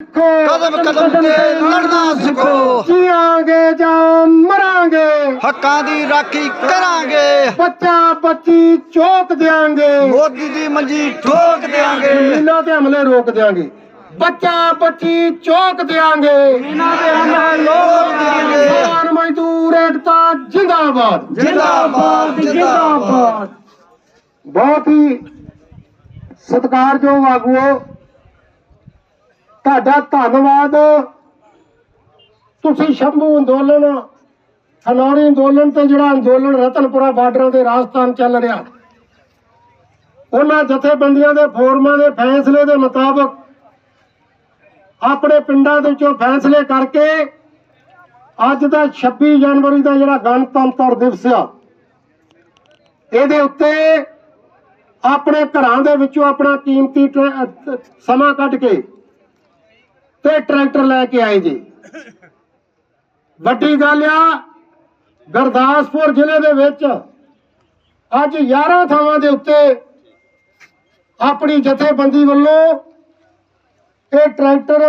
ਕਦਮ ਕਦਮ ਤੇ ਲੜਨਾ ਸਿੱਖੋ। ਜੀਵਾਂਗੇ ਜਾਂ ਮਰਾਂਗੇ ਹੱਕਾਂ ਦੀ ਰਾਖੀ ਕਰਾਂਗੇ। ਬੱਚਾ ਬੱਚੀ ਚੋਕ ਦਿਆਂਗੇ। ਮੋਦੀ ਦੀ ਮੰਜੀ ਠੋਕ ਦੇਾਂਗੇ ਇਹਨਾਂ ਤੇ ਹਮਲੇ ਰੋਕ ਦਿਆਂਗੇ। ਬੱਚਾ ਬੱਚੀ ਚੋਕ ਦਿਆਂਗੇ। ਇਹਨਾਂ ਤੇ ਹਮਲੇ ਰੋਕ ਦਿਆਂਗੇ। ਕਿਸਾਨ ਮਜ਼ਦੂਰ ਏਕਤਾ ਜਿੰਦਾਬਾਦ ਜਿੰਦਾਬਾਦ। ਜਿੰਦਾਬਾਦ। ਬਹੁਤ ਹੀ ਸਤਿਕਾਰਯੋਗ ਆਗੂਓ ਤੁਹਾਡਾ ਧੰਨਵਾਦ। ਤੁਸੀਂ ਸ਼ੰਭੂ ਅੰਦੋਲਨ ਖਨੌਰੀ ਅੰਦੋਲਨ ਤੇ ਜਿਹੜਾ ਅੰਦੋਲਨ ਰਤਨਪੁਰਾ ਬਾਰਡਰਾਂ ਤੇ ਰਾਜਸਥਾਨ ਚੱਲ ਰਿਹਾ, ਉਹਨਾਂ ਜਥੇਬੰਦੀਆਂ ਦੇ ਫੋਰਮਾਂ ਦੇ ਫੈਸਲੇ ਦੇ ਮੁਤਾਬਕ ਆਪਣੇ ਪਿੰਡਾਂ ਦੇ ਵਿੱਚੋਂ ਫੈਸਲੇ ਕਰਕੇ ਅੱਜ ਦਾ 26 ਜਨਵਰੀ ਦਾ ਜਿਹੜਾ ਗਣਤੰਤਰ ਦਿਵਸ ਆ, ਇਹਦੇ ਉੱਤੇ ਆਪਣੇ ਘਰਾਂ ਦੇ ਵਿੱਚੋਂ ਆਪਣਾ ਕੀਮਤੀ ਸਮਾਂ ਕੱਢ ਕੇ ਤੇ ਟਰੈਕਟਰ ਲੈ ਕੇ ਆਏ ਜੀ। ਵੱਡੀ ਗੱਲ ਆ, ਗੁਰਦਾਸਪੁਰ ਜ਼ਿਲ੍ਹੇ ਦੇ ਵਿੱਚ ਅੱਜ 11 ਥਾਵਾਂ ਦੇ ਉੱਤੇ ਆਪਣੀ ਜਥੇਬੰਦੀ ਵੱਲੋਂ ਇਹ ਟਰੈਕਟਰ